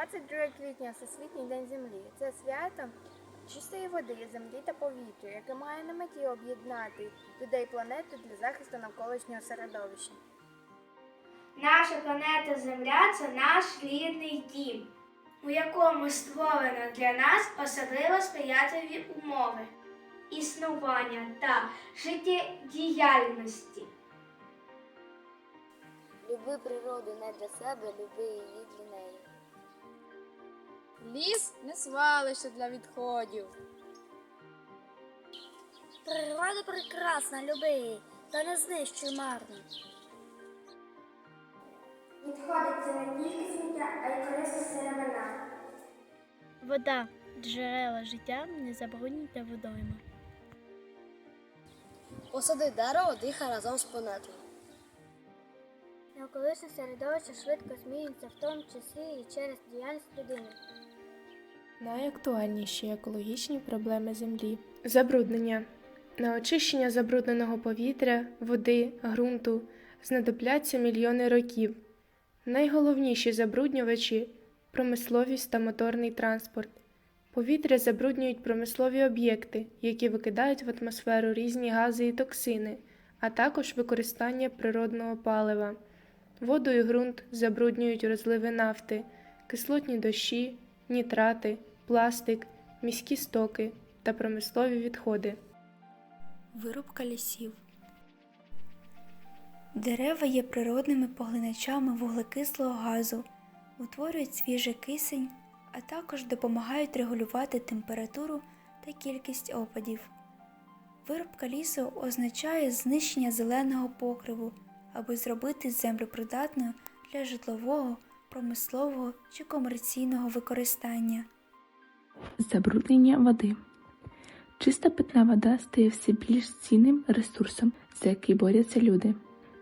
22 квітня Всесвітній день землі. Це свято чистої води, землі та повітря, яке має на меті об'єднати людей планети для захисту навколишнього середовища. Наша планета Земля це наш рідний дім, у якому створено для нас особливо сприятливі умови існування та життєдіяльності. Люби природу не для себе, люби її для неї. Ліс не свалище для відходів. Природа прекрасна, люби її, та не знищуй марно. Відходить це не тільки сміття, а й корисна сировина. Вода, джерела життя, не забруднюйте водойми. Посади дерево, дихай разом з планетою. Навколишнє середовище швидко змінюється, в тому числі і через діяльність людини. Найактуальніші екологічні проблеми Землі. Забруднення. На очищення забрудненого повітря, води, ґрунту знадобляться мільйони років. Найголовніші забруднювачі промисловість та моторний транспорт. Повітря забруднюють промислові об'єкти, які викидають в атмосферу різні гази і токсини, а також використання природного палива. Воду і ґрунт забруднюють розливи нафти, кислотні дощі, нітрати, пластик, міські стоки та промислові відходи. Вирубка лісів. Дерева є природними поглиначами вуглекислого газу, утворюють свіжий кисень, а також допомагають регулювати температуру та кількість опадів. Вирубка лісу означає знищення зеленого покриву, аби зробити землю придатною для житлового, промислового чи комерційного використання. Забруднення води. Чиста питна вода стає все більш цінним ресурсом, за який борються люди.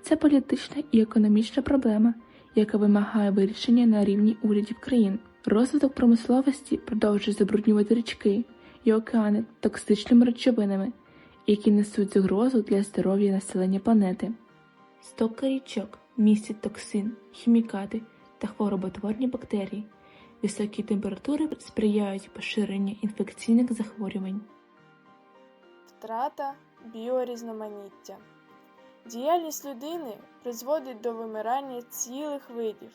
Це політична і економічна проблема, яка вимагає вирішення на рівні урядів країн. Розвиток промисловості продовжує забруднювати річки і океани токсичними речовинами, які несуть загрозу для здоров'я населення планети. Стоки річок містять токсин, хімікати та хвороботворні бактерії. Високі температури сприяють поширенню інфекційних захворювань. Втрата біорізноманіття. Діяльність людини призводить до вимирання цілих видів,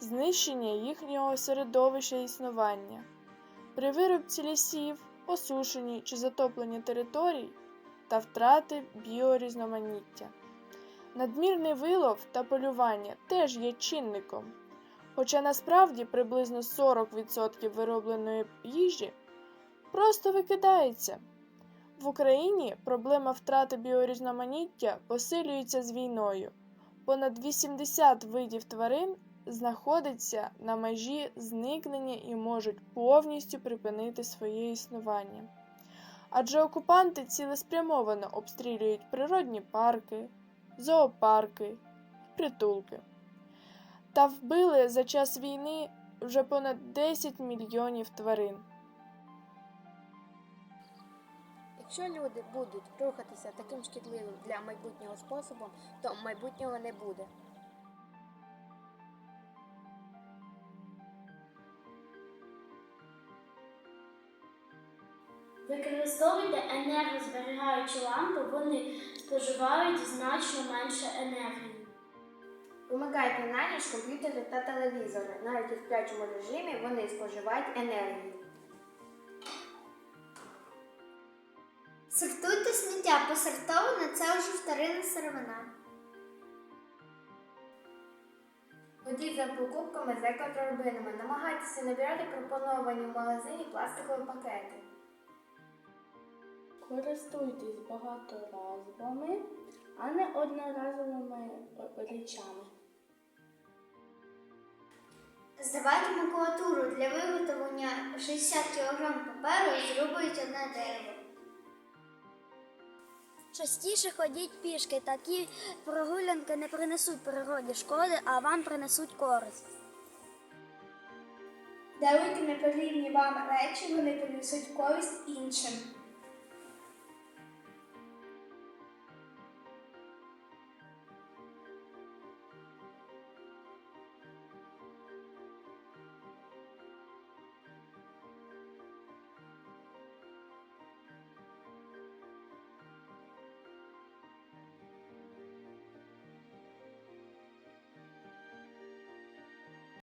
знищення їхнього середовища існування. При вирубці лісів, осушенні чи затопленні територій та втрати біорізноманіття. Надмірний вилов та полювання теж є чинником. Хоча насправді приблизно 40% виробленої їжі просто викидається. В Україні проблема втрати біорізноманіття посилюється з війною. Понад 80 видів тварин знаходяться на межі зникнення і можуть повністю припинити своє існування. Адже окупанти цілеспрямовано обстрілюють природні парки, зоопарки, притулки та вбили за час війни вже понад 10 мільйонів тварин. Якщо люди будуть рухатися таким шкідливим для майбутнього способом, то майбутнього не буде. Використовуйте енергозберігаючі лампи, вони споживають значно менше енергії. Вимикайте на ніч комп'ютери та телевізори. Навіть у сплячому режимі вони споживають енергію. Сортуйте сміття, посортоване це вже вторинна сировина. Ходіть за покупками з екоторбинами. Намагайтеся набирати пропоновані в магазині пластикові пакети. Користуйтесь багаторазовими, а не одноразовими речами. Здавайте макулатуру для виготовлення 60 кг паперу зрубують одне дерево. Частіше ходіть пішки, такі прогулянки не принесуть природі шкоди, а вам принесуть користь. Даруйте непотрібні вам речі, вони принесуть користь іншим.